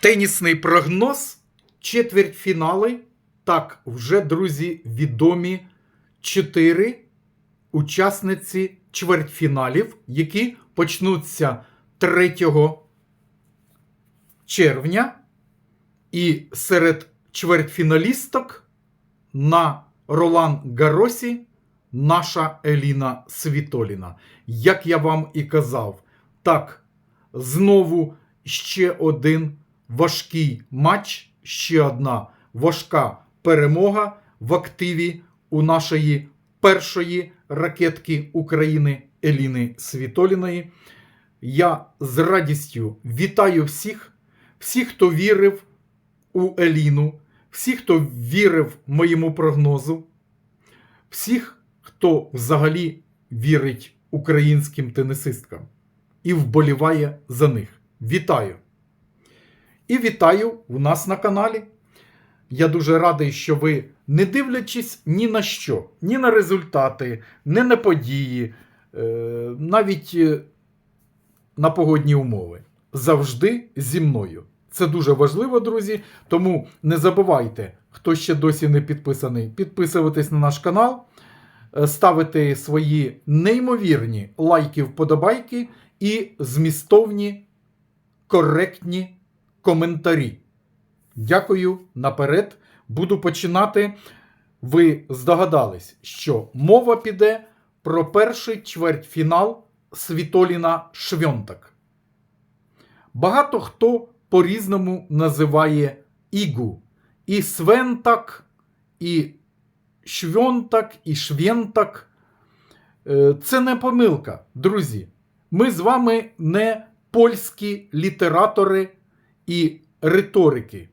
Тенісний прогноз, четвертьфінали. Так, вже, друзі, відомі чотири учасниці чвертьфіналів, які почнуться 3 червня. І серед чвертьфіналісток на Ролан Гаросі наша Еліна Світоліна. Як я вам і казав, так, знову ще один важкий матч, ще одна важка перемога в активі у нашої першої ракетки України Еліни Світоліної. Я з радістю вітаю всіх, всіх, хто вірив у Еліну, всіх, хто вірив моєму прогнозу, всіх, хто взагалі вірить українським тенісисткам і вболіває за них. Вітаю! І вітаю у нас на каналі. Я дуже радий, що ви, не дивлячись ні на що, ні на результати, ні на події, е, навіть е, на погодні умови, завжди зі мною. Це дуже важливо, друзі. Тому не забувайте, хто ще досі не підписаний, підписуватись на наш канал, е, ставити свої неймовірні лайки, вподобайки і змістовні, коректні коментарі. Дякую наперед. Буду починати. Ви здогадались, що мова піде про перший чвертьфінал Світоліна Швьонтак. Багато хто по-різному називає Ігу. І Свентак, і Швьонтак, і Швєнтак. Е, Це не помилка, друзі. Ми з вами не польські літератори і риторики.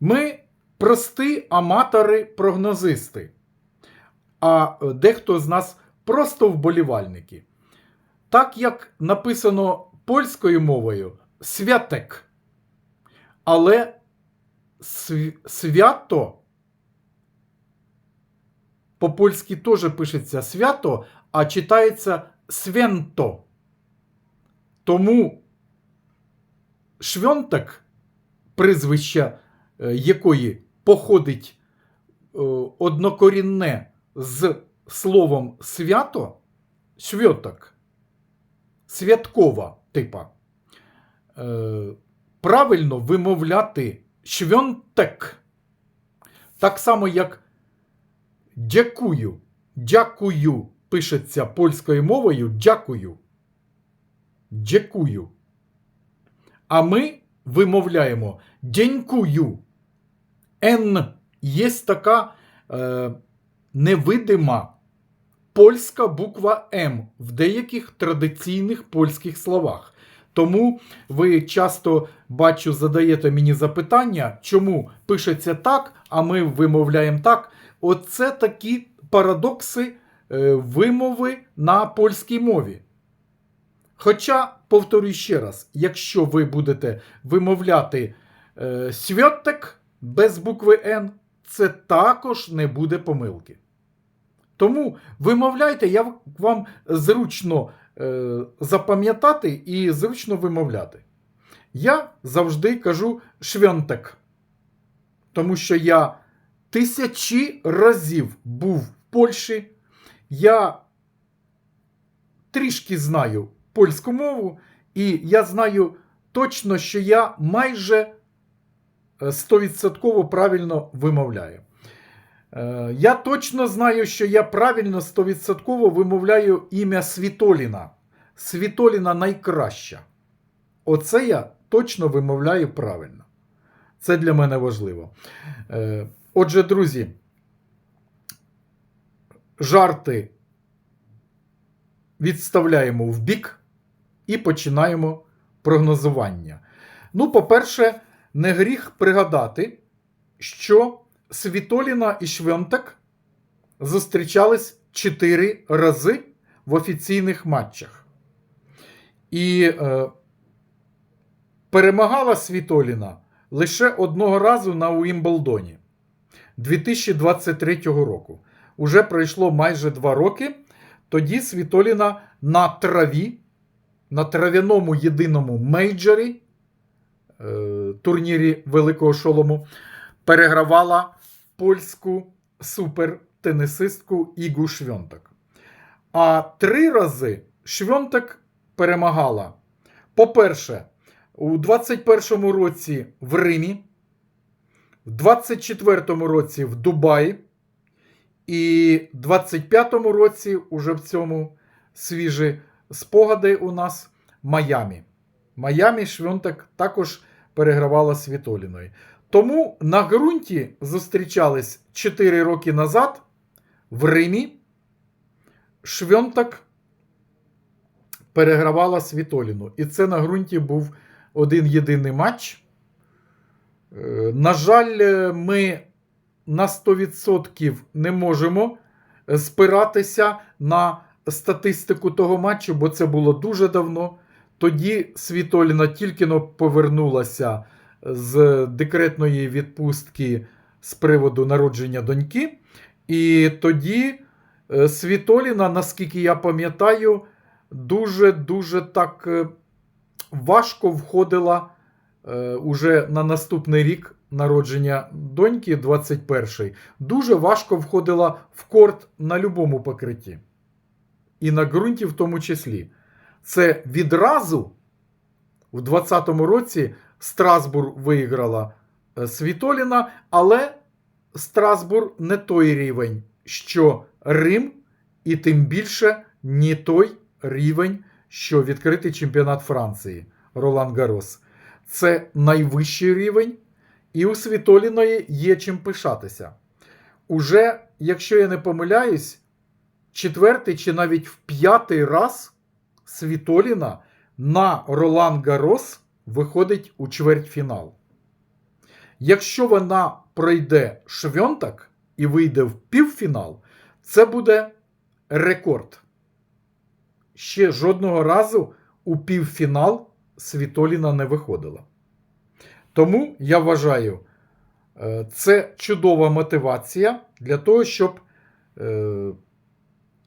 Ми прості аматори-прогнозисти, а дехто з нас просто вболівальники. Так як написано польською мовою святек. Але св- свято по-польськи теж пишеться свято, а читається свято. Тому швьонтак, прізвище е, якої походить е, однокорінне з словом свято, швьотак, святкова типа. Е, правильно вимовляти швьонтек. Так само, як дякую. Дякую пишеться польською мовою дякую. Дякую. А ми вимовляємо дякую. Н є така е, невидима польська буква М в деяких традиційних польських словах. Тому ви часто бачу, задаєте мені запитання, чому пишеться так, а ми вимовляємо так. Оце такі парадокси е, вимови на польській мові. Хоча, повторюю ще раз, якщо ви будете вимовляти е, свьотек без букви Н, це також не буде помилки. Тому вимовляйте, я вам зручно е, запам'ятати і зручно вимовляти. Я завжди кажу швьонтек, тому що я тисячі разів був в Польщі. Я трішки знаю польську мову, і я знаю точно, що я майже е, 100% правильно вимовляю. Е, Я точно знаю, що я правильно 100% вимовляю ім'я Світоліна. Світоліна найкраща. Оце я точно вимовляю правильно. Це для мене важливо. Е, Отже, друзі, жарти відставляємо в бік і починаємо прогнозування. Ну, по-перше, не гріх пригадати, що Світоліна і Швентек зустрічались 4 рази в офіційних матчах. І е, перемагала Світоліна лише одного разу на Уімблдоні 2023 року. Уже пройшло майже 2 роки. Тоді Світоліна на траві, на трав'яному єдиному мейджорі е, турнірі Великого Шолому перегравала польську супертенісистку Ігу Швьонтак. А три рази Швьонтак перемагала. По-перше, у 21-му році в Римі, в 24-му році в Дубаї, і в 25-му році, уже в цьому свіжі спогади у нас Майамі. Майамі Швьонтак також перегравала Світоліною. Тому на ґрунті зустрічались 4 роки назад в Римі. Швьонтак перегравала Світоліну. І це на ґрунті був один єдиний матч. Е, На жаль, е, ми на 100% не можемо спиратися на статистику того матчу, бо це було дуже давно. Тоді Світоліна тільки повернулася з декретної відпустки з приводу народження доньки. І тоді е, Світоліна, наскільки я пам'ятаю, дуже-дуже так е, важко входила е, уже на наступний рік народження доньки, 21-й, дуже важко входила в корт на любому покритті. І на ґрунті в тому числі. Це відразу в 20-му році Страсбур виграла е, Світоліна, але Страсбур не той рівень, що Рим, і тим більше не той рівень, що відкритий чемпіонат Франції Ролан Гарос. Це найвищий рівень, і у Світоліної є чим пишатися. Уже, якщо я не помиляюсь, четвертий чи навіть в п'ятий раз Світоліна на Ролан Гарос виходить у чвертьфінал. Якщо вона пройде Швьонтак і вийде в півфінал, це буде рекорд. Ще жодного разу у півфінал Світоліна не виходила. Тому я вважаю, е, це чудова мотивація для того, щоб е,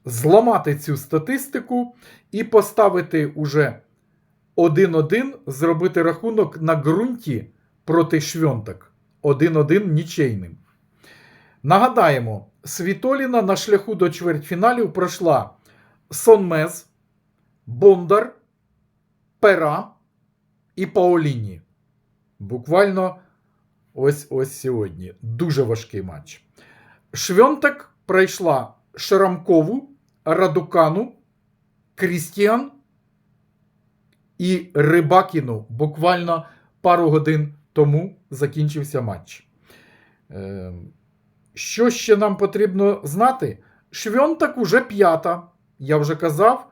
зламати цю статистику і поставити уже 1-1, зробити рахунок на ґрунті проти Швьонтак. 1-1 нічейним. Нагадаємо, Світоліна на шляху до чвертьфіналів пройшла Сонмез, Бондар, Пера і Паоліні. Буквально ось ось сьогодні. Дуже важкий матч. Швьонтак пройшла Шрамкову, Радукану, Крістіан і Рибакіну. Буквально пару годин тому закінчився матч. Е, Що ще нам потрібно знати? Швьонтак уже п'ята. Я вже казав,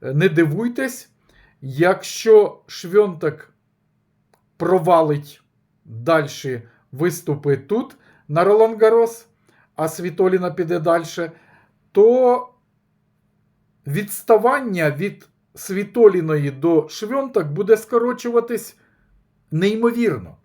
не дивуйтесь, якщо Швьонтак провалить далі виступи тут на Ролан Гарос, а Світоліна піде далі, то відставання від Світоліної до Швьонтак буде скорочуватись неймовірно.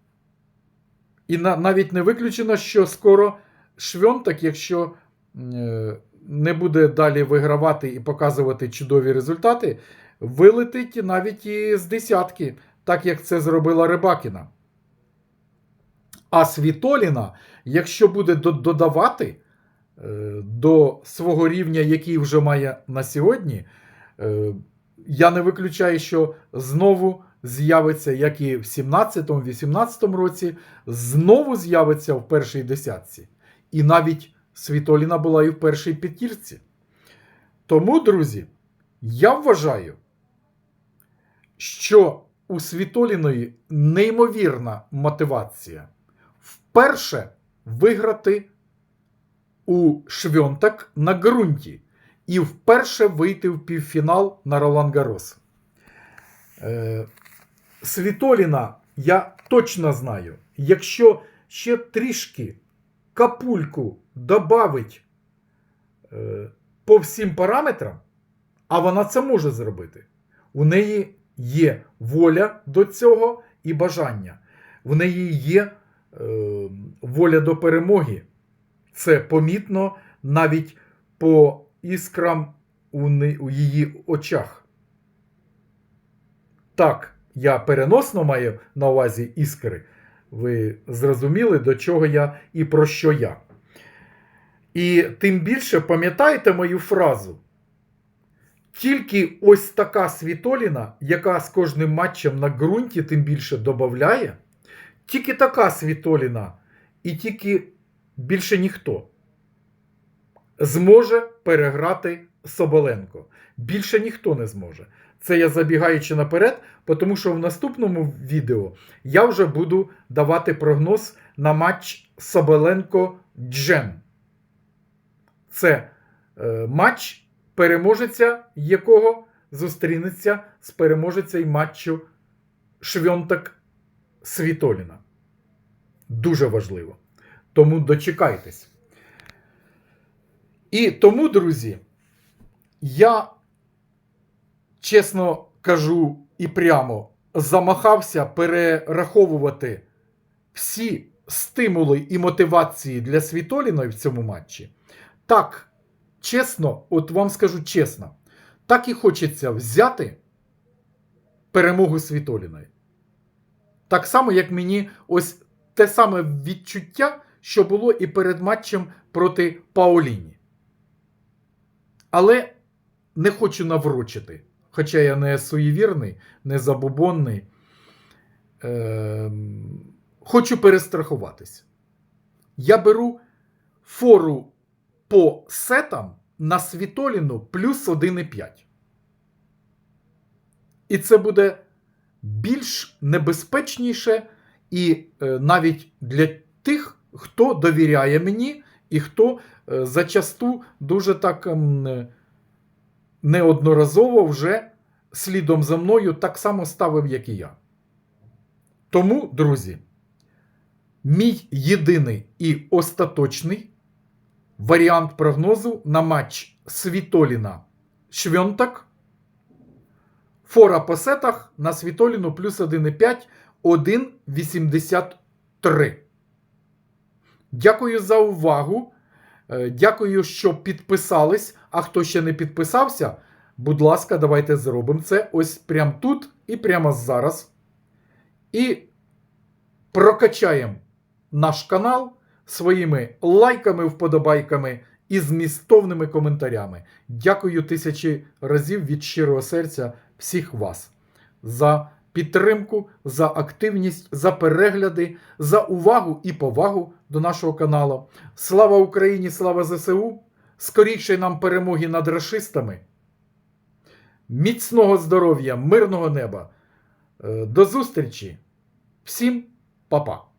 І на, навіть не виключено, що скоро Швьонтак, якщо е, не буде далі вигравати і показувати чудові результати, вилетить навіть і з десятки, так як це зробила Рибакіна. А Світоліна, якщо буде додавати до свого рівня, який вже має на сьогодні, е, я не виключаю, що знову з'явиться, як і в 17-18 році, знову з'явиться в першій десятці. І навіть Світоліна була і в першій п'ятірці. Тому, друзі, я вважаю, що у Світоліної неймовірна мотивація вперше виграти у Швьонтак на ґрунті і вперше вийти в півфінал на Ролан Гарос. Е, Світоліна, я точно знаю, якщо ще трішки капульку добавить е, по всім параметрам, а вона це може зробити. У неї є воля до цього і бажання. В неї є е, воля до перемоги. Це помітно навіть по іскрам у, її очах. Так, я переносно маю на увазі іскри, ви зрозуміли, до чого я і про що я. І тим більше пам'ятаєте мою фразу. Тільки ось така світоліна, яка з кожним матчем на ґрунті тим більше додає, тільки така світоліна і тільки більше ніхто зможе переграти Соболенко. Більше ніхто не зможе. Це я забігаючи наперед, тому що в наступному відео я вже буду давати прогноз на матч Соболенко-Джем. Це е, матч переможеця, якого зустрінеться з переможеця й матчу Швьонтак Світоліна. Дуже важливо. Тому дочекайтесь. І тому, друзі, я чесно кажу і прямо замахався перераховувати всі стимули і мотивації для Світоліної в цьому матчі. Так, чесно, от вам скажу чесно, так і хочеться взяти перемогу Світоліної. Так само, як мені ось те саме відчуття, що було і перед матчем проти Паоліні. Але не хочу наврочити. Хоча я не суєвірний, не забобонний. Е, хочу перестрахуватись. Я беру фору по сетам на Світоліну плюс 1,5. І це буде більш небезпечніше і е, навіть для тих, хто довіряє мені і хто е, зачасту дуже так ем, неодноразово вже слідом за мною так само ставив, як і я. Тому, друзі, мій єдиний і остаточний варіант прогнозу на матч Світоліна Швьонтак. Фора по сетах на Світоліну плюс 1,5 1,83. Дякую за увагу. Е, Дякую, що підписались. А хто ще не підписався, будь ласка, давайте зробимо це ось прямо тут і прямо зараз. І прокачаємо наш канал своїми лайками, вподобайками і змістовними коментарями. Дякую тисячі разів від щирого серця всіх вас за підтримку, за активність, за перегляди, за увагу і повагу до нашого каналу. Слава Україні! Слава ЗСУ! Скоріше нам перемоги над расистами. Міцного здоров'я, мирного неба. Е, До зустрічі! Всім па-па!